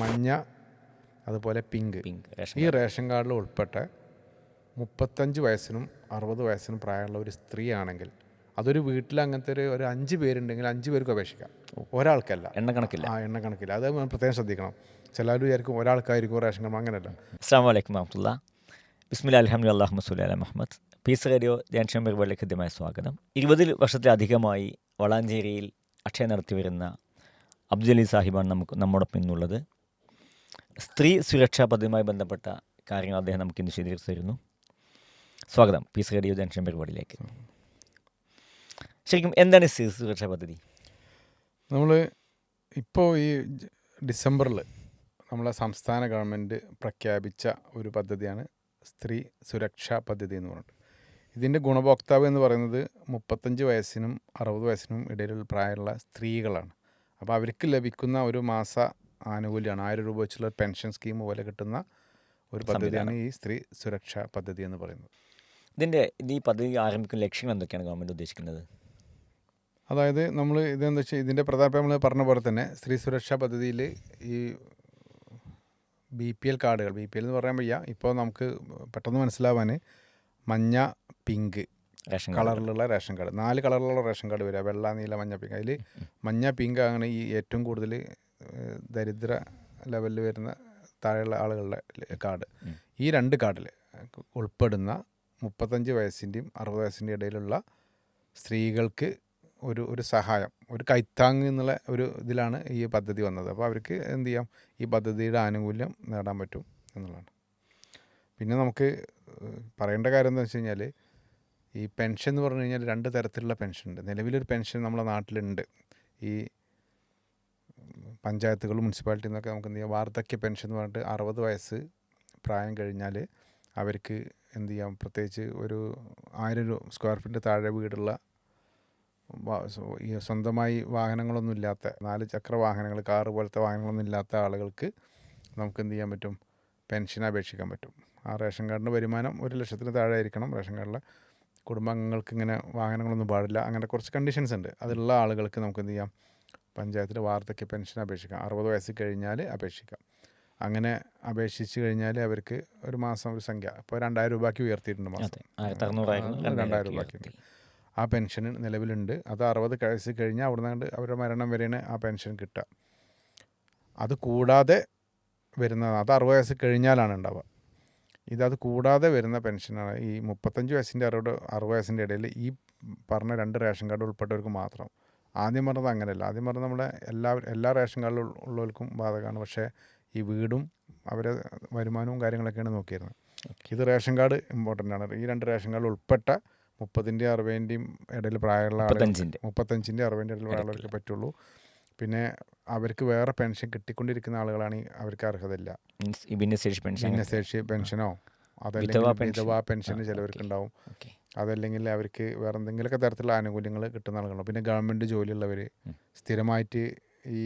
മഞ്ഞ അതുപോലെ pink. Pink ration ഈ റേഷൻ കാർഡിൽ ഉൾപ്പെട്ട മുപ്പത്തഞ്ച് വയസ്സിനും അറുപത് വയസ്സിനും പ്രായമുള്ള ഒരു സ്ത്രീ ആണെങ്കിൽ അതൊരു വീട്ടിൽ അങ്ങനത്തെ ഒരു ഒരു അഞ്ച് പേരുണ്ടെങ്കിൽ അഞ്ച് പേർക്ക് അപേക്ഷിക്കാം. ഒരാൾക്കല്ല. എണ്ണ കണക്കില്ല. ആ എണ്ണ കണക്കില്ല. അത് പ്രത്യേകം ശ്രദ്ധിക്കണം. ചിലർ വിചാരിക്കും ഒരാൾക്കായിരിക്കും റേഷൻ കാർഡ് അങ്ങനെയല്ല അസ്സാം വലൈക്കും വറഹമുല്ല ബിസ്മില്ല അലഹമ്മദ് അള്ളാഹു മസൂലി അലഹ് മുഹമ്മദ്. പീസ് റേഡിയോ ജാൻഷൻ പരിപാടിയിലേക്ക് ഹൃദ്യമായ സ്വാഗതം. ഇരുപത് വർഷത്തിലധികമായി വളാഞ്ചേരിയിൽ അക്ഷയ നടത്തി വരുന്ന അബ്ദുലി സാഹിബാണ് നമുക്ക് നമ്മോടൊപ്പം ഇന്നുള്ളത്. സ്ത്രീ സുരക്ഷാ പദ്ധതിയുമായി ബന്ധപ്പെട്ട കാര്യങ്ങൾ അദ്ദേഹം നമുക്ക് ഇന്ന് വിശദീകരിച്ചു തരുന്നു സ്വാഗതം. പീസ് റേഡിയോ ജംഗ്ഷൻ പരിപാടിയിലേക്ക്. ശരിക്കും എന്താണ് സ്ത്രീ സുരക്ഷാ പദ്ധതി? നമ്മൾ ഇപ്പോൾ ഈ ഡിസംബറിൽ നമ്മളെ സംസ്ഥാന ഗവൺമെന്റ് പ്രഖ്യാപിച്ച ഒരു പദ്ധതിയാണ് സ്ത്രീ സുരക്ഷാ പദ്ധതി എന്ന് പറഞ്ഞിട്ട്. ഇതിന്റെ ഗുണഭോക്താവ് എന്ന് പറയുന്നത് മുപ്പത്തഞ്ച് വയസ്സിനും അറുപത് വയസ്സിനും ഇടയിലുള്ള പ്രായമുള്ള സ്ത്രീകളാണ്. അപ്പോൾ അവർക്ക് ലഭിക്കുന്ന ഒരു മാസ ആനുകൂല്യമാണ് ആയിരം രൂപ വെച്ചുള്ള പെൻഷൻ സ്കീം പോലെ കിട്ടുന്ന ഒരു പദ്ധതിയാണ് ഈ സ്ത്രീ സുരക്ഷാ പദ്ധതി എന്ന് പറയുന്നത്. ഇതിന്റെ ഇത് ഈ പദ്ധതി ആരംഭിക്കുന്ന ലക്ഷ്യങ്ങൾ എന്തൊക്കെയാണ് ഗവൺമെന്റ് ഉദ്ദേശിക്കുന്നത്? അതായത് നമ്മൾ ഇതെന്താ വെച്ചാൽ ഇതിന്റെ പ്രതാപം നമ്മൾ പറഞ്ഞ പോലെ തന്നെ സ്ത്രീ സുരക്ഷാ പദ്ധതിയിൽ ഈ ബി പി എൽ കാർഡുകൾ ബി പി എൽ എന്ന് പറയാൻ വയ്യ. ഇപ്പോൾ നമുക്ക് പെട്ടെന്ന് മനസ്സിലാവാൻ മഞ്ഞ പിങ്ക് റേഷൻ കളറിലുള്ള റേഷൻ കാർഡ് നാല് കളറിലുള്ള റേഷൻ കാർഡ് വരിക. വെള്ള നീല മഞ്ഞ പിങ്ക്. അതിൽ മഞ്ഞ പിങ്ക് ആണ് ഈ ഏറ്റവും കൂടുതൽ ദരിദ്ര ലെവലിൽ വരുന്ന താഴെയുള്ള ആളുകളുടെ കാർഡ്. ഈ രണ്ട് കാർഡിൽ ഉൾപ്പെടുന്ന മുപ്പത്തഞ്ച് വയസ്സിന്റെയും അറുപത് വയസ്സിന്റെയും ഇടയിലുള്ള സ്ത്രീകൾക്ക് ഒരു ഒരു സഹായം ഒരു കൈത്താങ് എന്നുള്ള ഒരു ഇതിലാണ് ഈ പദ്ധതി വന്നത്. അപ്പോൾ അവർക്ക് എന്ത് ചെയ്യാം? ഈ പദ്ധതിയുടെ ആനുകൂല്യം നേടാൻ പറ്റും എന്നുള്ളതാണ്. പിന്നെ നമുക്ക് പറയേണ്ട കാര്യം എന്താ വെച്ച് കഴിഞ്ഞാൽ ഈ പെൻഷൻ എന്ന് പറഞ്ഞു കഴിഞ്ഞാൽ രണ്ട് തരത്തിലുള്ള പെൻഷൻ ഉണ്ട്. നിലവിലൊരു പെൻഷൻ നമ്മുടെ നാട്ടിലുണ്ട്. ഈ പഞ്ചായത്തുകളും മുനിസിപ്പാലിറ്റിയിൽ നിന്നൊക്കെ നമുക്ക് എന്ത് ചെയ്യാം? വാർദ്ധക്യ പെൻഷൻ എന്ന് പറഞ്ഞിട്ട് അറുപത് വയസ്സ് പ്രായം കഴിഞ്ഞാൽ അവർക്ക് എന്ത് ചെയ്യാം? പ്രത്യേകിച്ച് ഒരു ആയിരം രൂപ സ്ക്വയർ ഫീറ്റ് താഴെ വീടുള്ള സ്വന്തമായി വാഹനങ്ങളൊന്നും ഇല്ലാത്ത നാല് ചക്ര വാഹനങ്ങൾ കാറ് പോലത്തെ വാഹനങ്ങളൊന്നും ഇല്ലാത്ത ആളുകൾക്ക് നമുക്ക് എന്ത് ചെയ്യാൻ പറ്റും? പെൻഷൻ അപേക്ഷിക്കാൻ പറ്റും. ആ റേഷൻ കാർഡിന്റെ വരുമാനം ഒരു ലക്ഷത്തിന് താഴെ ആയിരിക്കണം. റേഷൻ കാർഡിലെ കുടുംബാംഗങ്ങൾക്ക് ഇങ്ങനെ വാഹനങ്ങളൊന്നും പാടില്ല. അങ്ങനെ കുറച്ച് കണ്ടീഷൻസ് ഉണ്ട്. അതിലുള്ള ആളുകൾക്ക് നമുക്ക് എന്ത് ചെയ്യാം? പഞ്ചായത്തിൽ വാർദ്ധക്യ പെൻഷൻ അപേക്ഷിക്കാം. അറുപത് വയസ്സ് കഴിഞ്ഞാൽ അപേക്ഷിക്കാം. അങ്ങനെ അപേക്ഷിച്ച് കഴിഞ്ഞാൽ അവർക്ക് ഒരു മാസം ഒരു സംഖ്യ. ഇപ്പോൾ രണ്ടായിരം രൂപയ്ക്ക് ഉയർത്തിയിട്ടുണ്ട് മാസം. രണ്ടായിരം രൂപയ്ക്ക്. ആ പെൻഷൻ നിലവിലുണ്ട്. അത് അറുപത് വയസ്സ് കഴിഞ്ഞാൽ അവിടെ നിന്ന് അവരുടെ മരണം വരെയാണ് ആ പെൻഷൻ കിട്ടുക. അത് കൂടാതെ വരുന്നത് അത് അറുപത് വയസ്സ് കഴിഞ്ഞാലാണ് ഉണ്ടാവുക. ഇതത് കൂടാതെ വരുന്ന പെൻഷനാണ്. ഈ മുപ്പത്തഞ്ച് വയസ്സിന്റെ അറുപത് അറുപത് വയസ്സിന്റെ ഇടയിൽ ഈ പറഞ്ഞ രണ്ട് റേഷൻ കാർഡ് ഉൾപ്പെട്ടവർക്ക് മാത്രം. ആദ്യം പറഞ്ഞത് അങ്ങനെയല്ല. ആദ്യം പറഞ്ഞത് നമ്മുടെ എല്ലാ എല്ലാ റേഷൻ കാർഡിൽ ഉള്ളവർക്കും ബാധകമാണ്. പക്ഷേ ഈ വീടും അവരെ വരുമാനവും കാര്യങ്ങളൊക്കെയാണ് നോക്കിയിരുന്നത്. ഇത് റേഷൻ കാർഡ് ഇമ്പോർട്ടന്റ് ആണ്. ഈ രണ്ട് റേഷൻ കാർഡിൽ ഉൾപ്പെട്ട മുപ്പതിന്റെയും അറുപതിന്റെയും ഇടയിൽ പ്രായമുള്ള ആളുകൾ മുപ്പത്തഞ്ചിന്റെ. അറുപതിന്റെ ഇടയിൽ പ്രായമുള്ളവർക്ക് പറ്റുള്ളൂ. പിന്നെ അവർക്ക് വേറെ പെൻഷൻ കിട്ടിക്കൊണ്ടിരിക്കുന്ന ആളുകളാണ് അവർക്ക് അർഹതയില്ല. ഭിന്നശേഷി പെൻഷൻ ഭിന്നശേഷി പെൻഷനോ അതല്ലെങ്കിൽ വിധവാ പെൻഷന് ചിലവർക്ക്. ഉണ്ടാവും. അതല്ലെങ്കിൽ അവർക്ക് വേറെ എന്തെങ്കിലുമൊക്കെ തരത്തിലുള്ള ആനുകൂല്യങ്ങൾ കിട്ടുന്ന ആളുകളുണ്ടാവും പിന്നെ ഗവൺമെന്റ് ജോലിയുള്ളവർ സ്ഥിരമായിട്ട് ഈ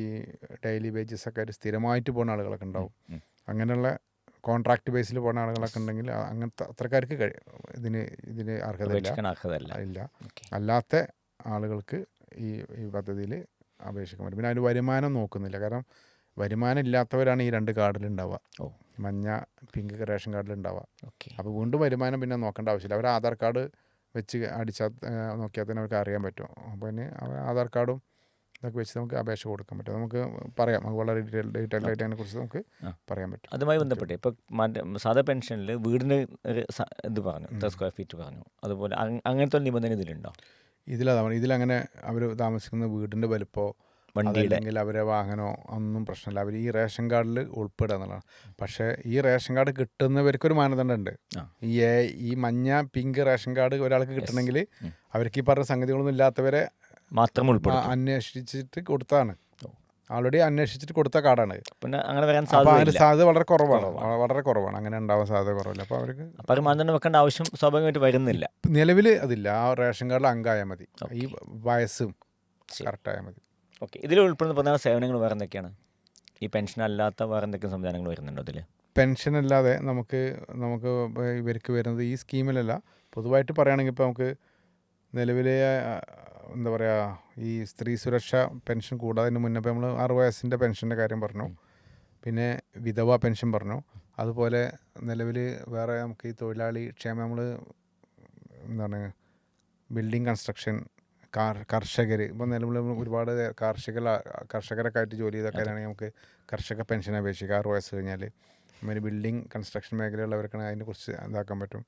ഡെയിലി വേജസ് ഒക്കെ ആയിട്ട് സ്ഥിരമായിട്ട് പോകുന്ന ആളുകളൊക്കെ ഉണ്ടാവും. അങ്ങനെയുള്ള കോൺട്രാക്ട് ബേസിൽ പോകുന്ന ആളുകളൊക്കെ ഉണ്ടെങ്കിൽ അങ്ങനത്തെ അത്രക്കാർക്ക് ഇതിന് ഇതിന് അർഹതയില്ല. ഇല്ല. അല്ലാത്ത ആളുകൾക്ക് ഈ ഈ പദ്ധതിയിൽ അപേക്ഷിക്കാൻ പറ്റും. പിന്നെ അതിന് വരുമാനം നോക്കുന്നില്ല. കാരണം വരുമാനം ഇല്ലാത്തവരാണ് ഈ രണ്ട് കാർഡിൽ ഉണ്ടാവുക. ഓ. മഞ്ഞ പിങ്ക് റേഷൻ കാർഡിൽ ഉണ്ടാവുക ഓക്കെ. അപ്പോൾ വീണ്ടും വരുമാനം പിന്നെ നോക്കേണ്ട ആവശ്യമില്ല. അവർ ആധാർ കാർഡ് വെച്ച് അടിച്ചാൽ നോക്കിയാൽ തന്നെ അവർക്ക് അറിയാൻ പറ്റും. അപ്പോൾ പിന്നെ ആധാർ കാർഡും ഇതൊക്കെ വെച്ച് നമുക്ക് അപേക്ഷ കൊടുക്കാൻ പറ്റും. നമുക്ക് പറയാം. നമുക്ക് വളരെ ഡീറ്റെയിൽ ഡീറ്റെയിൽ ആയിട്ട് അതിനെക്കുറിച്ച് നമുക്ക് പറയാൻ പറ്റും. അതുമായി ബന്ധപ്പെട്ട് ഇപ്പോൾ സാധാ പെൻഷനിൽ വീടിന് ഒരു ഇത് പറഞ്ഞു എത്ര സ്ക്വയർ ഫീറ്റ് പറഞ്ഞു. അതുപോലെ അങ്- അങ്ങനത്തെ നിബന്ധന ഇതിലുണ്ടോ? ഇതിലതാണ് ഇതിലങ്ങനെ അവർ താമസിക്കുന്ന വീടിന്റെ വലുപ്പമോ വണ്ടിയുടെ അതല്ലെങ്കിൽ അവരെ വാഹനമോ ഒന്നും പ്രശ്നമില്ല. അവർ ഈ റേഷൻ കാർഡിൽ ഉൾപ്പെടുക എന്നുള്ളതാണ്. പക്ഷേ ഈ റേഷൻ കാർഡ് കിട്ടുന്നവർക്കൊരു മാനദണ്ഡമുണ്ട്. ഈ എ- ഈ മഞ്ഞ പിങ്ക് റേഷൻ കാർഡ് ഒരാൾക്ക് കിട്ടണമെങ്കിൽ അവർക്ക് ഈ പറഞ്ഞ സംഗതികളൊന്നും ഇല്ലാത്തവരെ മാത്രം ആ, ഉൾപ്പെടുത്തും അന്വേഷിച്ചിട്ട് കൊടുത്തതാണ്. ഓ. ആൾറെഡി അന്വേഷിച്ചിട്ട് കൊടുത്ത കാർഡാണ്. പിന്നെ അങ്ങനെ വരാൻ സാധ്യത സാധ്യത വളരെ കുറവാണ്. വളരെ കുറവാണ്. അങ്ങനെ ഉണ്ടാവാൻ സാധ്യത കുറവില്ല. അപ്പോൾ അവർക്ക് അപ്പം മാനദണ്ഡം വെക്കേണ്ട ആവശ്യം സ്വാഭാവികമായിട്ട് വരുന്നില്ല. നിലവിൽ അതില്ല. ആ റേഷൻ കാർഡിൽ അംഗമായാൽ മതി. ഈ വയസ്സും. കറക്റ്റായാൽ മതി. ഓക്കെ. ഇതിൽ ഉൾപ്പെടുന്ന പ്രധാന സേവനങ്ങൾ വേറെ എന്തൊക്കെയാണ്? ഈ പെൻഷൻ അല്ലാത്ത വേറെ എന്തൊക്കെ സംവിധാനങ്ങൾ വരുന്നുണ്ടോ അതിൽ പെൻഷൻ അല്ലാതെ നമുക്ക് നമുക്ക് ഇവർക്ക് വരുന്നത് ഈ സ്കീമിലല്ല. പൊതുവായിട്ട് പറയുകയാണെങ്കിൽ ഇപ്പോൾ നമുക്ക് നിലവിലെ എന്താ പറയുക ഈ സ്ത്രീ സുരക്ഷ പെൻഷൻ കൂടാതിന് മുന്നേ നമ്മൾ ആറ് വയസ്സിന്റെ പെൻഷന്റെ കാര്യം പറഞ്ഞു. പിന്നെ വിധവ പെൻഷൻ പറഞ്ഞു. അതുപോലെ നിലവിൽ വേറെ നമുക്ക് ഈ തൊഴിലാളി ക്ഷേമ നമ്മൾ എന്താണ് ബിൽഡിംഗ് കൺസ്ട്രക്ഷൻ കർഷകർ ഇപ്പോൾ നിലവിൽ ഒരുപാട് കാർഷിക കർഷകരൊക്കെ ആയിട്ട് ജോലി ചെയ്തൊക്കെയാണെങ്കിൽ നമുക്ക് കർഷക പെൻഷൻ അപേക്ഷിക്കുക ആറ് വയസ്സ് കഴിഞ്ഞാൽ അങ്ങനെ ബിൽഡിംഗ് കൺസ്ട്രക്ഷൻ മേഖലയുള്ളവർക്കാണ് അതിനെക്കുറിച്ച് ഇതാക്കാൻ പറ്റും.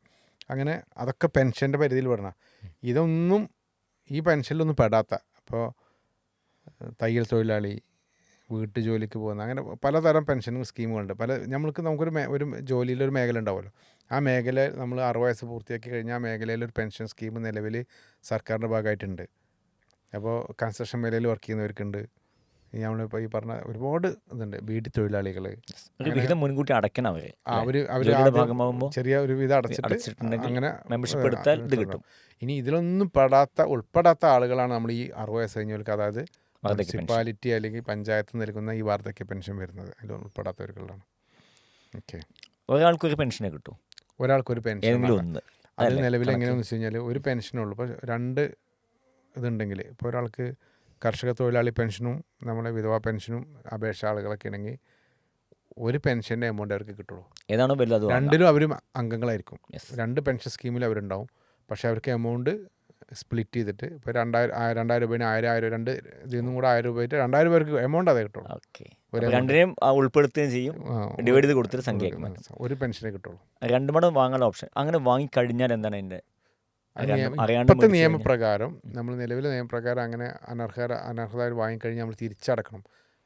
അങ്ങനെ അതൊക്കെ പെൻഷന്റെ പരിധിയിൽ പെടണം. ഇതൊന്നും ഈ പെൻഷനിലൊന്നും പെടാത്ത. അപ്പോൾ തയ്യൽ തൊഴിലാളി വീട്ടു ജോലിക്ക് പോകുന്ന അങ്ങനെ പലതരം പെൻഷൻ സ്കീമുകളുണ്ട്. പല നമ്മൾക്ക് നമുക്കൊരു മേ ഒരു ജോലിയിലൊരു മേഖല ഉണ്ടാവുമല്ലോ. ആ മേഖല നമ്മൾ അറുപത് വയസ്സ് പൂർത്തിയാക്കി കഴിഞ്ഞാൽ ആ മേഖലയിലൊരു പെൻഷൻ സ്കീം നിലവിൽ സർക്കാരിന്റെ ഭാഗമായിട്ടുണ്ട്. അപ്പോൾ കൺസ്ട്രക്ഷൻ മേഖലയിൽ വർക്ക് ചെയ്യുന്നവർക്കുണ്ട്. നമ്മളിപ്പോൾ ഈ പറഞ്ഞ ഒരുപാട് ഇതുണ്ട്. വീട്ടു തൊഴിലാളികൾ വിഹിതം മുൻകൂട്ടി അടയ്ക്കണം അവർ അവർ അവർ ഭാഗമാകുമ്പോൾ ചെറിയ ഒരു വിധം അടച്ചിട്ട് അങ്ങനെ മെമ്പർഷിപ്പ് എടുത്താൽ ഇത് കിട്ടും. ഇനി ഇതിലൊന്നും പെടാത്ത ഉൾപ്പെടാത്ത ആളുകളാണ് നമ്മൾ ഈ അറുപത് വയസ്സ് കഴിഞ്ഞവർക്ക്. അതായത്. മുനിസിപ്പാലിറ്റി അല്ലെങ്കിൽ പഞ്ചായത്ത് നൽകുന്ന ഈ വാർദ്ധക്യ പെൻഷൻ വരുന്നത് അതിൽ ഉൾപ്പെടാത്തവർക്കുള്ളതാണ്. ഓക്കെ ഒരാൾക്കൊരു പെൻഷനെ കിട്ടും. ഒരാൾക്കൊരു പെൻഷൻ അതിൽ ഒന്ന്. അത്? നിലവിൽ. എങ്ങനെയാണെന്ന് വെച്ച് കഴിഞ്ഞാൽ ഒരു പെൻഷനുള്ളൂ ഇപ്പോൾ രണ്ട് ഇതുണ്ടെങ്കിൽ ഇപ്പോൾ ഒരാൾക്ക് കർഷക തൊഴിലാളി പെൻഷനും നമ്മളെ വിധവാ പെൻഷനും അപേക്ഷ ആളുകളൊക്കെ ഉണ്ടെങ്കിൽ ഒരു പെൻഷന്റെ എമൗണ്ട് അവർക്ക് കിട്ടുള്ളൂ. ഏതാണോ വലുത് രണ്ടിലും അവരും അംഗങ്ങളായിരിക്കും. രണ്ട് പെൻഷൻ സ്കീമിൽ അവരുണ്ടാവും. പക്ഷേ അവർക്ക് എമൗണ്ട് സ്പ്ലിറ്റ് ചെയ്തിട്ട്. ഇപ്പോൾ രണ്ടായിരം രണ്ടായിരം രൂപേന് ആയിരം ആയിരം രണ്ട് ഇതിൽ നിന്നും കൂടെ ആയിരം രൂപ ആയിട്ട് രണ്ടായിരം പേർക്ക് എമൗണ്ട് അതേ കിട്ടുള്ളൂ. ഓക്കെ. രണ്ടിനെയും ഉൾപ്പെടുത്തുകയും ചെയ്യും. ഡിവൈഡ് ചെയ്ത് കൊടുത്തിട്ട് സംഖ്യ ഒരു പെൻഷനെ കിട്ടുള്ളൂ. രണ്ട് മടം വാങ്ങാനുള്ള ഓപ്ഷൻ അങ്ങനെ വാങ്ങിക്കഴിഞ്ഞാൽ എന്താണ് അതിന്റെ? ഇപ്പോഴത്തെ നിയമപ്രകാരം നമ്മൾ നിലവിലെ നിയമപ്രകാരം അങ്ങനെ അനർഹ അനർഹതായി വാങ്ങിക്കഴിഞ്ഞാൽ നമ്മൾ തിരിച്ചടക്കണം.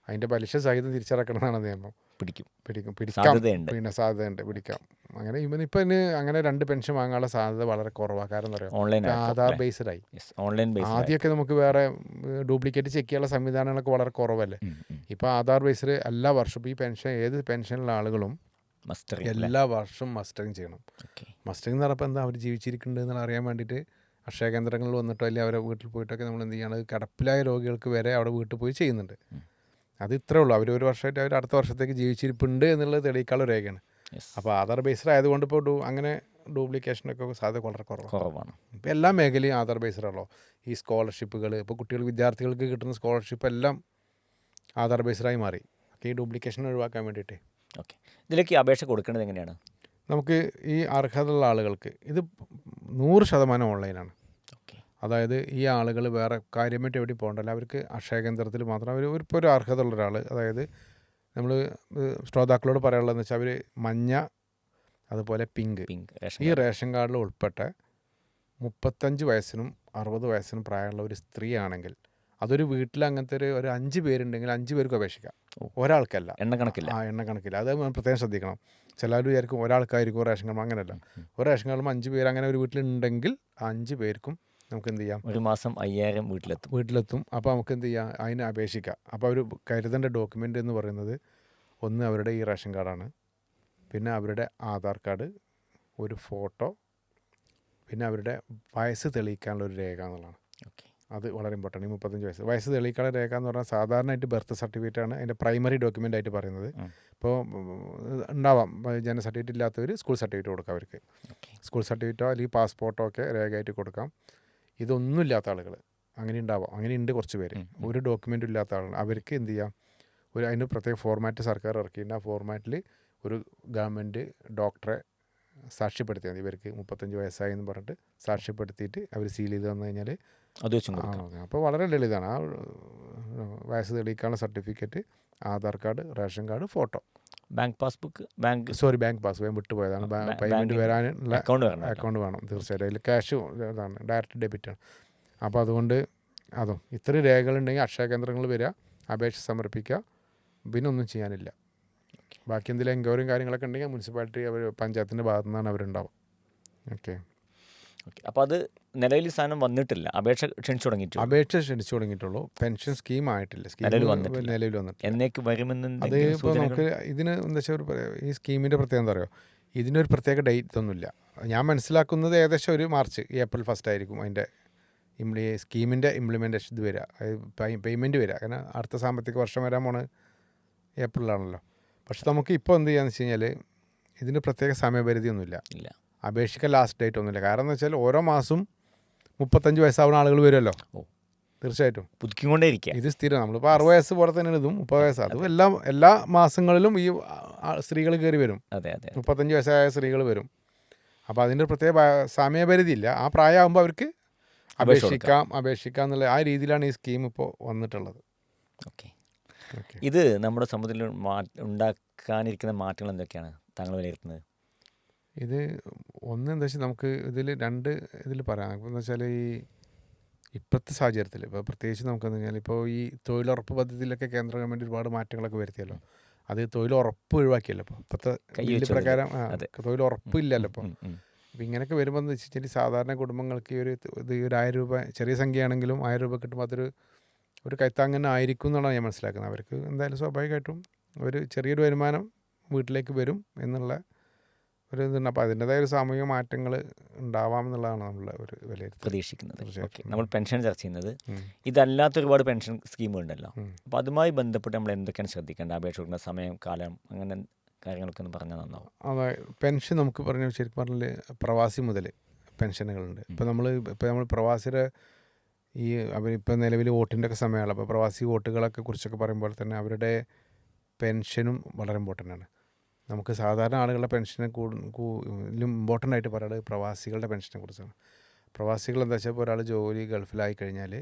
അതിന്റെ പലിശ സഹിതം തിരിച്ചടക്കണം എന്നാണ് നിയമം. പിടിക്കും. പിടിക്കും. പിടിക്കാം. പിന്നെ സാധ്യതയുണ്ട്. പിടിക്കാം. അങ്ങനെ ഇവൻ ഇപ്പം ഇനി അങ്ങനെ രണ്ട് പെൻഷൻ വാങ്ങാനുള്ള സാധ്യത വളരെ കുറവാണ് കാരണം എന്താ പറയുക ഓൺലൈൻ ആധാർ ബേസ്ഡ് ആയി. ഓൺലൈൻ ആദ്യമൊക്കെ നമുക്ക് വേറെ ഡ്യൂപ്ലിക്കേറ്റ് ചെക്ക് ചെയ്യാനുള്ള സംവിധാനങ്ങളൊക്കെ വളരെ കുറവല്ലേ? ഇപ്പോൾ ആധാർ ബേസ്ഡ് എല്ലാ വർഷവും ഈ പെൻഷൻ ഏത് പെൻഷനിലുള്ള ആളുകളും എല്ലാ വർഷവും മസ്റ്ററിങ് ചെയ്യണം. മസ്റ്ററിങ് എന്ന് പറഞ്ഞപ്പോൾ എന്താ അവർ ജീവിച്ചിരിക്കുന്നുണ്ട് അറിയാൻ വേണ്ടിയിട്ട് അക്ഷയ കേന്ദ്രങ്ങളിൽ വന്നിട്ടോ അല്ലെങ്കിൽ അവരെ വീട്ടിൽ പോയിട്ടൊക്കെ നമ്മൾ എന്ത് ചെയ്യണം? അത് കിടപ്പിലായ രോഗികൾക്ക് വരെ അവിടെ വീട്ടിൽ പോയി ചെയ്യുന്നുണ്ട്. അത് ഇത്രേ ഉള്ളൂ. അവർ ഒരു വർഷമായിട്ട് അവർ അടുത്ത വർഷത്തേക്ക് ജീവിച്ചിരിപ്പുണ്ട് എന്നുള്ളത് തെളിയിക്കാനുള്ള രേഖയാണ്. അപ്പോൾ ആധാർ ബേസ്ഡ് ആയതുകൊണ്ട് ഇപ്പോൾ അങ്ങനെ ഡ്യൂപ്ലിക്കേഷനൊക്കെ സാധ്യത വളരെ കുറവാണ്. കുറവാണ്. ഇപ്പോൾ എല്ലാ മേഖലയും ആധാർ ബേസ്ഡ് ആണല്ലോ ഈ സ്കോളർഷിപ്പുകൾ ഇപ്പോൾ കുട്ടികൾ വിദ്യാർത്ഥികൾക്ക് കിട്ടുന്ന സ്കോളർഷിപ്പ് എല്ലാം ആധാർ ബേസ്ഡായി മാറി. ഈ ഡ്യൂപ്ലിക്കേഷൻ ഒഴിവാക്കാൻ വേണ്ടിയിട്ട്. ഓക്കെ. ഇതിലേക്ക് അപേക്ഷ കൊടുക്കേണ്ടത് എങ്ങനെയാണ്? നമുക്ക് ഈ അർഹതയുള്ള ആളുകൾക്ക് ഇത് നൂറ് ശതമാനം ഓൺലൈനാണ്. ഓക്കെ. അതായത് ഈ ആളുകൾ വേറെ കാര്യമായിട്ട് എവിടെ പോകണ്ടല്ല. അവർക്ക് അക്ഷയ കേന്ദ്രത്തിൽ മാത്രം അവർ ഇപ്പോൾ ഒരു അർഹതയുള്ള ഒരാൾ അതായത് നമ്മൾ ശ്രോതാക്കളോട് പറയാനുള്ളതെന്ന് വെച്ചാൽ അവർ മഞ്ഞ അതുപോലെ പിങ്ക്. പിങ്ക് ഈ റേഷൻ കാർഡിൽ ഉൾപ്പെട്ട മുപ്പത്തഞ്ച് വയസ്സിനും അറുപത് വയസ്സിനും പ്രായമുള്ള ഒരു സ്ത്രീ ആണെങ്കിൽ അതൊരു വീട്ടിൽ അങ്ങനത്തെ ഒരു ഒരു അഞ്ച് പേരുണ്ടെങ്കിൽ അഞ്ച് പേർക്ക് അപേക്ഷിക്കാം. ഒരാൾക്കല്ല. എണ്ണ കണക്കില്ല. ആ എണ്ണ കണക്കില്ല. അത് പ്രത്യേകം ശ്രദ്ധിക്കണം. ചിലർ വിചാരിക്കും ഒരാൾക്കായിരിക്കും റേഷൻ കാർഡ് അങ്ങനെയല്ല ഒരു റേഷൻ കാർഡും അഞ്ച് പേര് അങ്ങനെ ഒരു വീട്ടിലുണ്ടെങ്കിൽ അഞ്ച് പേർക്കും നമുക്ക് എന്ത് ചെയ്യാം ഒരു മാസം അയ്യായിരം വീട്ടിലെത്തും. വീട്ടിലെത്തും. അപ്പോൾ നമുക്ക് എന്ത് ചെയ്യാം അതിന് അപേക്ഷിക്കാം. അപ്പോൾ അവർ കരുതേണ്ട ഡോക്യുമെന്റ് എന്ന് പറയുന്നത് ഒന്ന് അവരുടെ ഈ റേഷൻ കാർഡാണ്. പിന്നെ അവരുടെ ആധാർ കാർഡ് ഒരു ഫോട്ടോ പിന്നെ അവരുടെ വയസ്സ് തെളിയിക്കാനുള്ള ഒരു രേഖ എന്നുള്ളതാണ്. ഓക്കെ. അത് വളരെ ഇമ്പോർട്ടന്റ്. മുപ്പത്തഞ്ച് വയസ്സ്. വയസ്സ് തെളിയിക്കാനുള്ള രേഖ എന്ന് പറഞ്ഞാൽ സാധാരണയായിട്ട് ബർത്ത് സർട്ടിഫിക്കറ്റ് ആണ്. അതിന്റെ പ്രൈമറി ഡോക്യുമെന്റ് ആയിട്ട് പറയുന്നത്. ഇപ്പോൾ ഉണ്ടാവാം. ജനന സർട്ടിഫിക്കറ്റ് ഇല്ലാത്തവർ സ്കൂൾ സർട്ടിഫിക്കറ്റ് കൊടുക്കാം അവർക്ക്. സ്കൂൾ സർട്ടിഫിക്കറ്റോ അല്ലെങ്കിൽ പാസ്പോർട്ടോ ഒക്കെ രേഖയായിട്ട് കൊടുക്കാം. ഇതൊന്നും ഇല്ലാത്ത ആളുകൾ. അങ്ങനെ ഉണ്ടാവാം. അങ്ങനെ ഉണ്ട് കുറച്ച് പേര്. ഒരു ഡോക്യുമെന്റ് ഇല്ലാത്ത ആളാണ്. അവർക്ക് എന്ത് ചെയ്യാം? ഒരു അതിന് പ്രത്യേക ഫോർമാറ്റ് സർക്കാർ ഇറക്കിയിട്ടുണ്ട്. ആ ഫോർമാറ്റിൽ ഒരു ഗവൺമെന്റ് ഡോക്ടറെ സാക്ഷ്യപ്പെടുത്തിയാൽ മതി. ഇവർക്ക് മുപ്പത്തഞ്ച് വയസ്സായി എന്ന് പറഞ്ഞിട്ട് സാക്ഷ്യപ്പെടുത്തിയിട്ട് അവർ സീൽ ചെയ്ത് വന്നു കഴിഞ്ഞാൽ അത് വെച്ചും അപ്പോൾ വളരെ ലളിതമാണ്. ആ വയസ്സ് തെളിയിക്കാനുള്ള certificate Aadhaar card ration card photo bank passbook bank sorry bank passbook വിട്ടുപോയതാണ്. Payment വരാനുള്ള അക്കൗണ്ട് വേണം. അക്കൗണ്ട് വേണം തീർച്ചയായിട്ടും. അതിൽ ക്യാഷ് ഇതാണ്. ഡയറക്റ്റ് ഡെബിറ്റ് ആണ്. അപ്പോൾ അതുകൊണ്ട് അതും ഇത്രയും രേഖകളുണ്ടെങ്കിൽ അക്ഷയ കേന്ദ്രങ്ങൾ വരിക അപേക്ഷ സമർപ്പിക്കുക. പിന്നെ ഒന്നും ചെയ്യാനില്ല. ബാക്കി എന്തെങ്കിലും എൻക്വയറിയും കാര്യങ്ങളൊക്കെ ഉണ്ടെങ്കിൽ മുനിസിപ്പാലിറ്റി അവർ പഞ്ചായത്തിന്റെ ഭാഗത്തു നിന്നാണ് അവരുണ്ടാവുക. ഓക്കെ അപ്പോൾ അത് നിലവിൽ സാധനം വന്നിട്ടില്ല. അപേക്ഷ ക്ഷണിച്ചു തുടങ്ങിയിട്ടു അപേക്ഷ ക്ഷണിച്ചു തുടങ്ങിയിട്ടുള്ളൂ. പെൻഷൻ സ്കീം ആയിട്ടില്ല. സ്കീം നിലവിൽ വന്നിട്ടില്ല. നിലവിൽ വന്നിട്ടില്ല. എന്നേക്ക് വരുമെന്ന് അത് ഇപ്പോൾ നമുക്ക് ഇതിന് എന്താ വെച്ചാൽ ഒരു ഈ സ്കീമിന്റെ പ്രത്യേകത എന്താ പറയുക ഇതിനൊരു പ്രത്യേക ഡേറ്റ് ഒന്നുമില്ല ഞാൻ മനസ്സിലാക്കുന്നത് ഏകദേശം ഒരു മാർച്ച് ഏപ്രിൽ ഫസ്റ്റ് ആയിരിക്കും അതിന്റെ ഇംപ്ലി സ്കീമിന്റെ ഇംപ്ലിമെന്റേഷൻ ഇത് വരിക. പേയ്മെന്റ് വരിക. കാരണം അടുത്ത സാമ്പത്തിക വർഷം വരാൻ പോണ് ഏപ്രിലാണല്ലോ. പക്ഷെ നമുക്ക് ഇപ്പോൾ എന്ത് ചെയ്യാന്ന് വെച്ച് കഴിഞ്ഞാൽ ഇതിന് പ്രത്യേക സമയപരിധി ഒന്നുമില്ല ഇല്ല. അപേക്ഷിക്കാൻ ലാസ്റ്റ് ഡേറ്റ് ഒന്നുമില്ല. കാരണം എന്ന് വെച്ചാൽ ഓരോ മാസം മുപ്പത്തഞ്ച് വയസ്സാവുന്ന ആളുകൾ വരുമല്ലോ. തീർച്ചയായിട്ടും. പുതുക്കിക്കൊണ്ടേ ഇരിക്കുക ഇത് സ്ഥിരം. നമ്മളിപ്പോൾ അറുപത് വയസ്സ് പോലെ തന്നെ ഇതും മുപ്പത് വയസ്സ്. അതും എല്ലാ എല്ലാ മാസങ്ങളിലും ഈ സ്ത്രീകൾ കയറി വരും. അതെ അതെ മുപ്പത്തഞ്ച് വയസ്സായ സ്ത്രീകൾ വരും. അപ്പോൾ അതിന്റെ പ്രത്യേക സമയപരിധിയില്ല സമയപരിധി ഇല്ല. ആ പ്രായമാകുമ്പോൾ അവർക്ക് അപേക്ഷ അപേക്ഷിക്കാം അപേക്ഷിക്കാം എന്നുള്ള ആ രീതിയിലാണ് ഈ സ്കീം ഇപ്പോൾ വന്നിട്ടുള്ളത്. ഓക്കെ. ഇത് നമ്മുടെ സമൂഹത്തിൽ ഉണ്ടാക്കാനിരിക്കുന്ന മാറ്റങ്ങൾ എന്തൊക്കെയാണ്? താങ്കൾ വിലയിരുത്തുന്നത്? ഇത് ഒന്ന് എന്താ വെച്ചാൽ നമുക്ക് ഇതിൽ രണ്ട് ഇതിൽ പറയാം. അപ്പോൾ എന്ന് വെച്ചാൽ ഈ ഇപ്പോഴത്തെ സാഹചര്യത്തിൽ ഇപ്പോൾ പ്രത്യേകിച്ച് നമുക്കെന്ന് കഴിഞ്ഞാൽ ഇപ്പോൾ ഈ തൊഴിലുറപ്പ് പദ്ധതിയിലൊക്കെ കേന്ദ്ര ഗവൺമെന്റ് ഒരുപാട് മാറ്റങ്ങളൊക്കെ വരുത്തിയല്ലോ. അത് തൊഴിലുറപ്പ് ഒഴിവാക്കിയല്ലോ ഇപ്പോൾ ഇപ്പോഴത്തെ ബില്ല് പ്രകാരം തൊഴിലുറപ്പ് ഇല്ലല്ലോ ഇപ്പോൾ. അപ്പോൾ ഇങ്ങനെയൊക്കെ വരുമ്പോൾ എന്ന് വെച്ചിട്ടുണ്ടെങ്കിൽ സാധാരണ കുടുംബങ്ങൾക്ക് ഈ ഒരു ഇത് ഒരു ആയിരം രൂപ ചെറിയ സംഖ്യയാണെങ്കിലും ആയിരം രൂപ കിട്ടുമ്പോൾ അതൊരു ഒരു കൈത്താങ്ങനെ ആയിരിക്കും എന്നുള്ളതാണ് ഞാൻ മനസ്സിലാക്കുന്നത്. അവർക്ക് എന്തായാലും സ്വാഭാവികമായിട്ടും ഒരു ചെറിയൊരു വരുമാനം വീട്ടിലേക്ക് വരും എന്നുള്ള ഒരു ഇതുണ്ട്. അപ്പോൾ അതിന്റെതായ ഒരു സാമൂഹിക മാറ്റങ്ങൾ ഉണ്ടാവാം എന്നുള്ളതാണ് നമ്മൾ ഒരു വിലയിരുത്തൽ. പ്രതീക്ഷിക്കുന്നത്. ഓക്കെ. നമ്മൾ പെൻഷൻ ചർച്ച ചെയ്യുന്നത്. ഇതല്ലാത്ത ഒരുപാട് പെൻഷൻ സ്കീമുകളുണ്ടല്ലോ. അപ്പോൾ അതുമായി ബന്ധപ്പെട്ട് നമ്മൾ എന്തൊക്കെയാണ് ശ്രദ്ധിക്കേണ്ടത്? അപേക്ഷ കൊടുക്കുന്ന സമയം കാലം അങ്ങനെ കാര്യങ്ങളൊക്കെ ഒന്ന് പറഞ്ഞാൽ നന്നാവും. അതെ പെൻഷൻ നമുക്ക് പറഞ്ഞ ശരിക്കും പറഞ്ഞാൽ പ്രവാസി മുതൽ പെൻഷനുകളുണ്ട്. ഇപ്പോൾ നമ്മൾ ഇപ്പോൾ നമ്മൾ പ്രവാസിയുടെ ഈ അവരിപ്പോൾ നിലവിൽ വോട്ടിന്റെ ഒക്കെ സമയമാണ് അപ്പോൾ പ്രവാസി വോട്ടുകളൊക്കെ കുറിച്ചൊക്കെ പറയുമ്പോൾ തന്നെ അവരുടെ പെൻഷനും വളരെ ഇമ്പോർട്ടന്റ് ആണ്. നമുക്ക് സാധാരണ ആളുകളുടെ പെൻഷനെ കൂടുതലും ഇമ്പോർട്ടന്റ് ആയിട്ട് പറയുന്നത് പ്രവാസികളുടെ പെൻഷനെ കുറിച്ചാണ്. പ്രവാസികൾ എന്താ വെച്ചാൽ ഒരാൾ ജോലി ഗൾഫിലായി കഴിഞ്ഞാൽ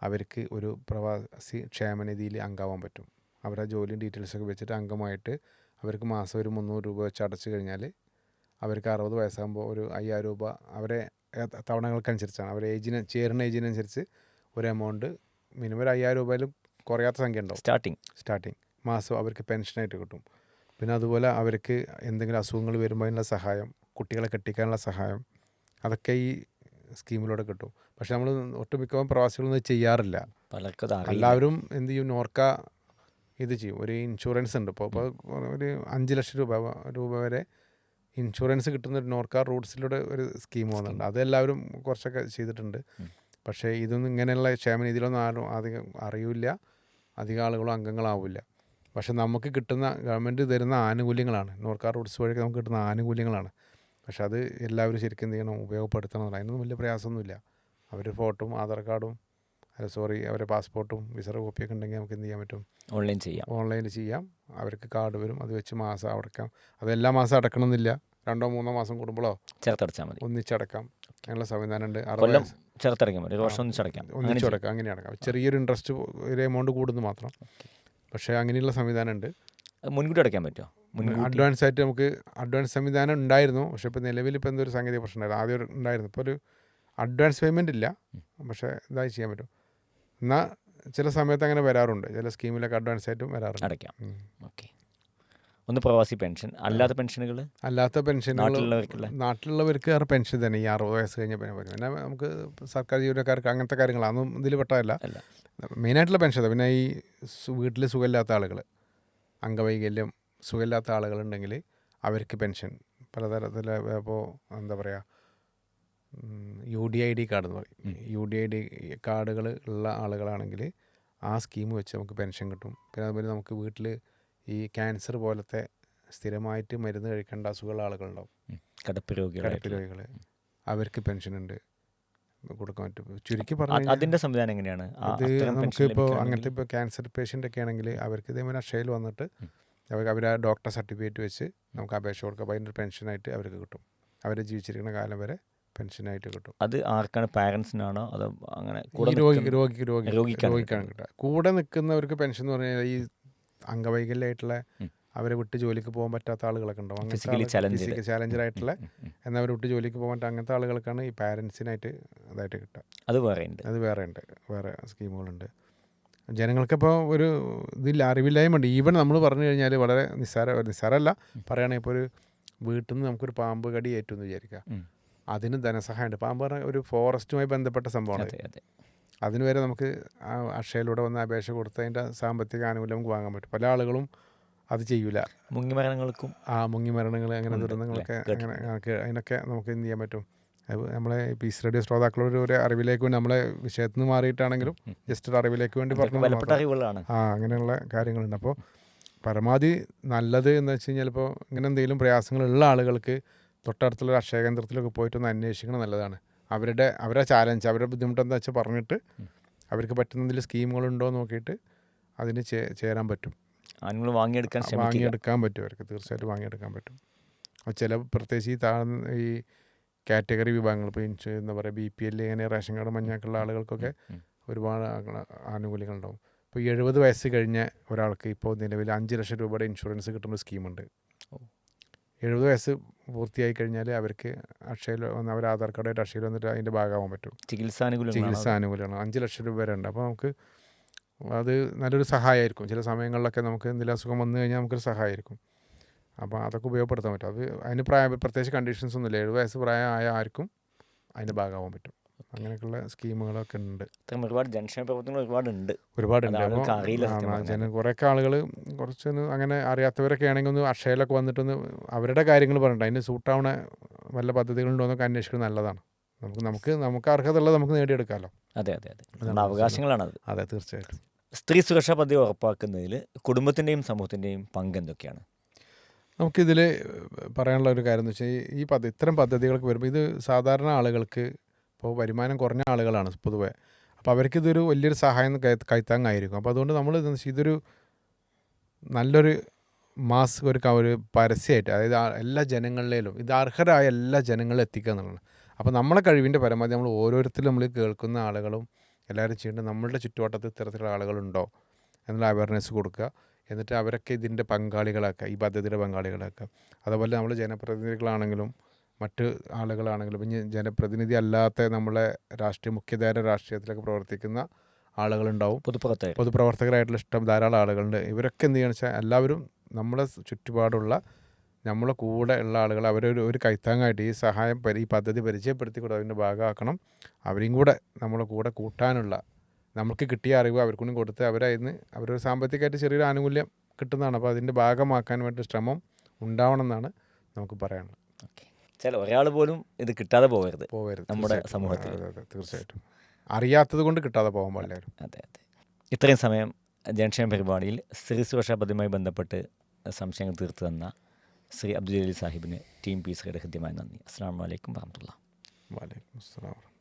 അവർക്ക് ഒരു പ്രവാസി ക്ഷേമനിധിയിൽ അംഗമാവാൻ പറ്റും. അവരുടെ ജോലി ഡീറ്റെയിൽസൊക്കെ വെച്ചിട്ട് അംഗമായിട്ട് അവർക്ക് മാസം ഒരു മുന്നൂറ് രൂപ വെച്ച് അടച്ചു കഴിഞ്ഞാൽ അവർക്ക് അറുപത് വയസ്സാകുമ്പോൾ ഒരു അയ്യായിരം രൂപ അവരെ തവണകൾക്കനുസരിച്ചാണ്. അവരെ ഏജിന് ചേരുന്ന ഏജിനനുസരിച്ച് ഒരു എമൗണ്ട് മിനിമം ഒരു അയ്യായിരം രൂപയിലും കുറയാത്ത സംഖ്യ ഉണ്ടാവും. സ്റ്റാർട്ടിങ് സ്റ്റാർട്ടിങ് മാസം അവർക്ക് പെൻഷനായിട്ട് കിട്ടും. പിന്നെ അതുപോലെ അവർക്ക് എന്തെങ്കിലും അസുഖങ്ങൾ വരുമ്പോൾ അതിനുള്ള സഹായം കുട്ടികളെ കെട്ടിക്കാനുള്ള സഹായം അതൊക്കെ ഈ സ്കീമിലൂടെ കിട്ടും. പക്ഷെ നമ്മൾ ഒട്ടുമിക്കവും പ്രവാസികളൊന്നും ചെയ്യാറില്ല. എല്ലാവരും എന്ത് ചെയ്യും? നോർക്ക ഇത് ചെയ്യും. ഒരു ഇൻഷുറൻസ് ഉണ്ട്. ഇപ്പോൾ ഇപ്പോൾ ഒരു അഞ്ച് ലക്ഷം രൂപ രൂപ വരെ ഇൻഷുറൻസ് കിട്ടുന്ന ഒരു നോർക്ക റൂട്ട്സിലൂടെ ഒരു സ്കീം വന്നിട്ടുണ്ട്. അതെല്ലാവരും കുറച്ചൊക്കെ ചെയ്തിട്ടുണ്ട്. പക്ഷേ ഇതൊന്നും ഇങ്ങനെയുള്ള ക്ഷേമനിധിയിലൊന്നും ആരും അധികം അറിയില്ല. അധികം ആളുകളും അംഗങ്ങളാവില്ല. പക്ഷെ നമുക്ക് കിട്ടുന്ന ഗവൺമെന്റ് തരുന്ന ആനുകൂല്യങ്ങളാണ്. നോർക്കാർ റൂട്ട്സ് വഴിയൊക്കെ നമുക്ക് കിട്ടുന്ന ആനുകൂല്യങ്ങളാണ്. പക്ഷെ അത് എല്ലാവരും ശരിക്കും എന്ത് ചെയ്യണം? ഉപയോഗപ്പെടുത്തണം എന്നുള്ള അതിനൊന്നും വലിയ പ്രയാസമൊന്നുമില്ല. അവർ ഫോട്ടോയും ആധാർ കാർഡും അല്ല സോറി അവരുടെ പാസ്പോർട്ടും വിസറ കോപ്പിയൊക്കെ ഉണ്ടെങ്കിൽ നമുക്ക് എന്ത് ചെയ്യാൻ പറ്റും? ഓൺലൈൻ ചെയ്യാം. ഓൺലൈനിൽ ചെയ്യാം. അവർക്ക് കാർഡ് വരും. അത് വെച്ച് മാസം അടക്കാം. അത് എല്ലാ മാസം അടക്കണമെന്നില്ല. രണ്ടോ മൂന്നോ മാസം കൂടുമ്പോഴോ ചേർത്തടച്ചാൽ മതി. ഒന്നിച്ചടക്കാം അങ്ങനെയുള്ള സംവിധാനം ഉണ്ട് ചേർത്തടക്കാം കൊല്ലം ഒരു വർഷം ഒന്നിച്ചടക്കാം ഒന്നിച്ചടക്കാം അങ്ങനെ അടക്കാം. ചെറിയൊരു ഇൻട്രസ്റ്റ് ഒരു എമൗണ്ട് കൂടുന്നു മാത്രം. പക്ഷേ അങ്ങനെയുള്ള സംവിധാനം ഉണ്ട് മുൻകൂട്ടി അടയ്ക്കാൻ പറ്റുമോ? അഡ്വാൻസ് ആയിട്ട് നമുക്ക് അഡ്വാൻസ് സംവിധാനം ഉണ്ടായിരുന്നു. പക്ഷേ ഇപ്പോൾ നിലവിൽ ഇപ്പോൾ എന്തോ ഒരു സാങ്കേതിക പ്രശ്നമായിരുന്നു ആദ്യം ഉണ്ടായിരുന്നു. ഇപ്പോൾ ഒരു അഡ്വാൻസ് പേയ്മെന്റ് ഇല്ല. പക്ഷേ ഇതായി ചെയ്യാൻ പറ്റും. എന്നാൽ ചില സമയത്ത് അങ്ങനെ വരാറുണ്ട്. ചില സ്കീമിലൊക്കെ അഡ്വാൻസ് ആയിട്ടും വരാറുണ്ട്. അടയ്ക്കാം. ഓക്കെ. ഒന്ന് പ്രവാസി പെൻഷൻ. അല്ലാത്ത പെൻഷനുകൾ? അല്ലാത്ത പെൻഷൻ നാട്ടിലുള്ളവർക്ക് ആ പെൻഷൻ തന്നെ. ഈ അറുപത് വയസ്സ് കഴിഞ്ഞ പിന്നെ നമുക്ക് സർക്കാർ ജീവനക്കാർക്ക് അങ്ങനത്തെ കാര്യങ്ങളാണ് അതൊന്നും ഇതിൽ പെട്ടതല്ല. മെയിനായിട്ടുള്ള പെൻഷൻ പിന്നെ ഈ വീട്ടിൽ സുഖമില്ലാത്ത ആളുകൾ അംഗവൈകല്യം സുഖമില്ലാത്ത ആളുകളുണ്ടെങ്കിൽ അവർക്ക് പെൻഷൻ. പലതരത്തിൽ ഇപ്പോൾ എന്താ പറയുക U D I D card എന്ന് പറയും. യു ഡി ഐ ഡി കാർഡുകൾ ഉള്ള ആളുകളാണെങ്കിൽ ആ സ്കീം വെച്ച് നമുക്ക് പെൻഷൻ കിട്ടും. പിന്നെ അതുപോലെ നമുക്ക് വീട്ടിൽ ഈ ക്യാൻസർ പോലത്തെ സ്ഥിരമായിട്ട് മരുന്ന് കഴിക്കേണ്ട അസുഖമുള്ള ആളുകളുണ്ടാവും. കടപ്പ് കിടപ്പ് കടപ്പ് രോഗികൾ അവർക്ക് പെൻഷൻ ഉണ്ട് കൊടുക്കാൻ പറ്റും. ചുരുക്കി പറഞ്ഞു അതിന്റെ സംവിധാനം എങ്ങനെയാണ്? അത് നമുക്ക് ഇപ്പോൾ അങ്ങനത്തെ ഇപ്പോൾ ക്യാൻസർ പേഷ്യന്റ് ഒക്കെ ആണെങ്കിൽ അവർക്ക് ഇതേപോലെ അക്ഷയയിൽ വന്നിട്ട് അവർക്ക് അവർ ആ ഡോക്ടർ സർട്ടിഫിക്കറ്റ് വെച്ച് നമുക്ക് അപേക്ഷ കൊടുക്കാം. അപ്പോൾ അതിന്റെ പെൻഷനായിട്ട് അവർക്ക് കിട്ടും. അവർ ജീവിച്ചിരിക്കുന്ന കാലം വരെ പെൻഷനായിട്ട് കിട്ടും. അത് ആർക്കാണ്? പാരൻസിനാണോ? അതോ അങ്ങനെ രോഗിക്ക് രോഗിക്ക് രോഗിക്ക് രോഗിക്കാണ് കിട്ടുക. കൂടെ നിൽക്കുന്നവർക്ക് പെൻഷൻ എന്ന് പറഞ്ഞാൽ ഈ അംഗവൈകല്യമായിട്ടുള്ള. അവരെ വിട്ട് ജോലിക്ക് പോകാൻ പറ്റാത്ത ആളുകളൊക്കെ ഉണ്ടാവും. ഫിസിക്കൽ ചാലഞ്ചറായിട്ടുള്ള. എന്നാൽ അവരെ വിട്ട് ജോലിക്ക് പോകാൻ പറ്റാത്ത അങ്ങനത്തെ ആളുകൾക്കാണ് ഈ പാരൻസിനായിട്ട് അതായിട്ട് കിട്ടുക. അത് വേറെ ഉണ്ട്. അത് വേറെ ഉണ്ട്. വേറെ സ്കീമുകളുണ്ട്. ജനങ്ങൾക്കിപ്പോൾ ഒരു ഇതില്ല അറിവില്ലായ്മ ഉണ്ട്. ഈവൻ നമ്മൾ പറഞ്ഞു കഴിഞ്ഞാൽ വളരെ നിസ്സാര നിസ്സാരമല്ല. പറയുകയാണെങ്കിൽ ഇപ്പോൾ ഒരു വീട്ടിൽ നിന്ന് നമുക്കൊരു പാമ്പ് കടി ഏറ്റു എന്ന് വിചാരിക്കുക. അതിന് ധനസഹായമുണ്ട് പാമ്പ് പറഞ്ഞാൽ ഒരു ഫോറസ്റ്റുമായി ബന്ധപ്പെട്ട സംഭവമാണ് അതെ അതെ. അതിന് വരെ നമുക്ക് ആ അക്ഷയയിലൂടെ വന്ന് അപേക്ഷ കൊടുത്ത് അതിന്റെ സാമ്പത്തിക ആനുകൂല്യം നമുക്ക് വാങ്ങാൻ പറ്റും. പല ആളുകളും അത് ചെയ്യൂല. മുങ്ങിമരണങ്ങൾക്കും ആ മുങ്ങി മരണങ്ങൾ അങ്ങനെ ദുരന്തങ്ങളൊക്കെ അങ്ങനെ നമുക്ക് അതിനൊക്കെ നമുക്ക് എന്ത് ചെയ്യാൻ പറ്റും? നമ്മളെ പീസ് റേഡിയോ ശ്രോതാക്കളുടെ ഒരു അറിവിലേക്ക് വേണ്ടി നമ്മളെ വിഷയത്തിൽ നിന്ന് മാറിയിട്ടാണെങ്കിലും ജസ്റ്റ് ഒരു അറിവിലേക്ക് വേണ്ടി പറഞ്ഞു ആ അങ്ങനെയുള്ള കാര്യങ്ങളുണ്ട്. അപ്പോൾ പരമാവധി നല്ലത് എന്ന് വെച്ച് കഴിഞ്ഞാൽ ഇപ്പോൾ ഇങ്ങനെ എന്തെങ്കിലും പ്രയാസങ്ങളുള്ള ആളുകൾക്ക് തൊട്ടടുത്തുള്ള അക്ഷയ കേന്ദ്രത്തിലൊക്കെ പോയിട്ടൊന്ന് അന്വേഷിക്കണം നല്ലതാണ്. അവരുടെ അവരുടെ ചാലഞ്ച് അവരുടെ ബുദ്ധിമുട്ട് എന്താ വെച്ചാൽ പറഞ്ഞിട്ട് അവർക്ക് പറ്റുന്നതിൽ സ്കീമുകളുണ്ടോ നോക്കിയിട്ട് അതിന് ചേരാൻ പറ്റും. ആനുകൂല്യം വാങ്ങിയെടുക്കാൻ വാങ്ങിയെടുക്കാൻ പറ്റും അവർക്ക് തീർച്ചയായിട്ടും വാങ്ങിയെടുക്കാൻ പറ്റും. അപ്പോൾ ചില പ്രത്യേകിച്ച് ഈ താഴ്ന്ന ഈ കാറ്റഗറി വിഭാഗങ്ങൾ ഇപ്പോൾ ഇൻഷു എന്താ പറയുക ബി പി എൽ ഇങ്ങനെ റേഷൻ കാർഡ് മഞ്ഞാക്കുള്ള ആളുകൾക്കൊക്കെ ഒരുപാട് ആനുകൂല്യങ്ങൾ ഉണ്ടാവും ഇപ്പോൾ എഴുപത് വയസ്സ് കഴിഞ്ഞ ഒരാൾക്ക് ഇപ്പോൾ നിലവിൽ അഞ്ച് ലക്ഷം രൂപയുടെ ഇൻഷുറൻസ് കിട്ടുന്ന സ്കീമുണ്ട്. എഴുപത് വയസ്സ് പൂർത്തിയായി കഴിഞ്ഞാൽ അവർക്ക് അക്ഷയയിൽ വന്ന് അവർ ആധാർ കാർഡായിട്ട് അക്ഷയയിൽ വന്നിട്ട് അതിന്റെ ഭാഗമാകാൻ പറ്റും. ചികിത്സാനുകൂല്യം ചികിത്സാനുകൂല്യമാണ് അഞ്ച് ലക്ഷം രൂപ വരെ ഉണ്ട്. അപ്പോൾ നമുക്ക് അത് നല്ലൊരു സഹായമായിരിക്കും. ചില സമയങ്ങളിലൊക്കെ നമുക്ക് എന്തെങ്കിലും അസുഖം വന്നു കഴിഞ്ഞാൽ നമുക്കൊരു സഹായമായിരിക്കും. അപ്പോൾ അതൊക്കെ ഉപയോഗപ്പെടുത്താൻ പറ്റും. അത് അതിന് പ്രായ പ്രത്യേകിച്ച് കണ്ടീഷൻസ് ഒന്നുമില്ല. ഏഴ് വയസ്സ് പ്രായമായ ആർക്കും അതിന്റെ ഭാഗമാവാൻ പറ്റും. അങ്ങനെയൊക്കെയുള്ള സ്കീമുകളൊക്കെ ഉണ്ട്. ഒരുപാട് ജനക്ഷേമ പ്രവർത്തനങ്ങൾ ഒരുപാടുണ്ട്. ഒരുപാടുണ്ട്. ജന കുറേയൊക്കെ ആളുകൾ കുറച്ചൊന്ന് അങ്ങനെ അറിയാത്തവരൊക്കെ ആണെങ്കിൽ ഒന്ന് അക്ഷയയിലൊക്കെ വന്നിട്ടൊന്ന് അവരുടെ കാര്യങ്ങൾ പറഞ്ഞിട്ട് അതിന് സൂട്ടാവണ വല്ല പദ്ധതികളുണ്ടോ എന്നൊക്കെ അന്വേഷിക്കുന്നത് നല്ലതാണ്. നമുക്ക് നമുക്ക് നമുക്ക് അർഹത ഉള്ളത് നമുക്ക് നേടിയെടുക്കാമല്ലോ അതെ അതെ അതെ. അവകാശങ്ങളാണ് അതെ തീർച്ചയായിട്ടും. സ്ത്രീ സുരക്ഷാ പദ്ധതി ഉറപ്പാക്കുന്നതിൽ കുടുംബത്തിന്റെയും സമൂഹത്തിന്റെയും പങ്ക് എന്തൊക്കെയാണ്? നമുക്കിതിൽ പറയാനുള്ള ഒരു കാര്യം എന്ന് വെച്ചാൽ ഈ- പദ്ധതി ഇത്തരം പദ്ധതികൾക്ക് വരുമ്പോൾ ഇത് സാധാരണ ആളുകൾക്ക് ഇപ്പോൾ വരുമാനം കുറഞ്ഞ ആളുകളാണ് പൊതുവെ. അപ്പോൾ അവർക്ക് ഇതൊരു വലിയൊരു സഹായം കൈത്താങ്ങായിരിക്കും. അപ്പോൾ അതുകൊണ്ട് നമ്മൾ ഇതെന്ന് വെച്ചാൽ ഇതൊരു നല്ലൊരു മാസ് ഒരു ഒരു പരസ്യമായിട്ട് അതായത് എല്ലാ ജനങ്ങളിലും ഇത് അർഹരായ എല്ലാ ജനങ്ങളിലും എത്തിക്കുക എന്നുള്ളതാണ്. അപ്പോൾ നമ്മളെ കഴിവിന്റെ പരമാവധി നമ്മൾ ഓരോരുത്തരും നമ്മൾ കേൾക്കുന്ന ആളുകളും എല്ലാവരും ചെയ്യേണ്ടത് നമ്മളുടെ ചുറ്റുവട്ടത്തിൽ ഇത്തരത്തിലുള്ള ആളുകളുണ്ടോ? എന്നുള്ള അവയർനെസ് കൊടുക്കുക. എന്നിട്ട് അവരൊക്കെ ഇതിന്റെ പങ്കാളികളാക്കുക ഈ പദ്ധതിയുടെ പങ്കാളികളാക്കുക. അതുപോലെ നമ്മൾ ജനപ്രതിനിധികളാണെങ്കിലും മറ്റ് ആളുകളാണെങ്കിലും ഇനി ജനപ്രതിനിധി അല്ലാത്ത നമ്മളെ രാഷ്ട്രീയ മുഖ്യധാര രാഷ്ട്രീയത്തിലൊക്കെ പ്രവർത്തിക്കുന്ന ആളുകളുണ്ടാവും. പൊതുപ്രവർത്തകർ. പൊതുപ്രവർത്തകരായിട്ടുള്ള ഇഷ്ടം ധാരാളം ആളുകളുണ്ട്. ഇവരൊക്കെ എന്ത് ചെയ്യുകയെന്ന് വെച്ചാൽ എല്ലാവരും നമ്മുടെ ചുറ്റുപാടുള്ള നമ്മളെ കൂടെ ഉള്ള ആളുകൾ അവരൊരു ഒരു കൈത്താങ്ങായിട്ട് ഈ സഹായം പരി ഈ പദ്ധതി പരിചയപ്പെടുത്തി കൂടെ അതിന്റെ ഭാഗമാക്കണം. അവരെയും കൂടെ നമ്മളെ കൂടെ കൂട്ടാനുള്ള നമുക്ക് കിട്ടിയ അറിവ് അവർക്കൊന്നും കൊടുത്ത് അവരതിന് അവരൊരു സാമ്പത്തികമായിട്ട് ചെറിയൊരു ആനുകൂല്യം കിട്ടുന്നതാണ്. അപ്പോൾ അതിന്റെ ഭാഗമാക്കാൻ വേണ്ടി ശ്രമം ഉണ്ടാവണം എന്നാണ് നമുക്ക് പറയാനുള്ളത്. ചില ഒരാൾ പോലും ഇത് കിട്ടാതെ പോകരുത്. പോകരുത്. നമ്മുടെ സമൂഹത്തിൽ. തീർച്ചയായിട്ടും. അറിയാത്തത് കൊണ്ട് കിട്ടാതെ പോകാൻ പാടില്ല അതെ അതെ. ഇത്രയും സമയം ജനക്ഷേമ പരിപാടിയിൽ സ്ത്രീ സുരക്ഷാ പദ്ധതിയുമായി ബന്ധപ്പെട്ട് സംശയങ്ങൾ തീർത്തു തന്ന ശ്രീ അബ്ദുൽ അലി സാഹിബിന് ടീം പീസുകളുടെ ഹൃദ്യമായ നന്ദി. അസ്സാം വലൈക്കും വാഹമത്തുള്ള വലൈക്കും അസ്സലാം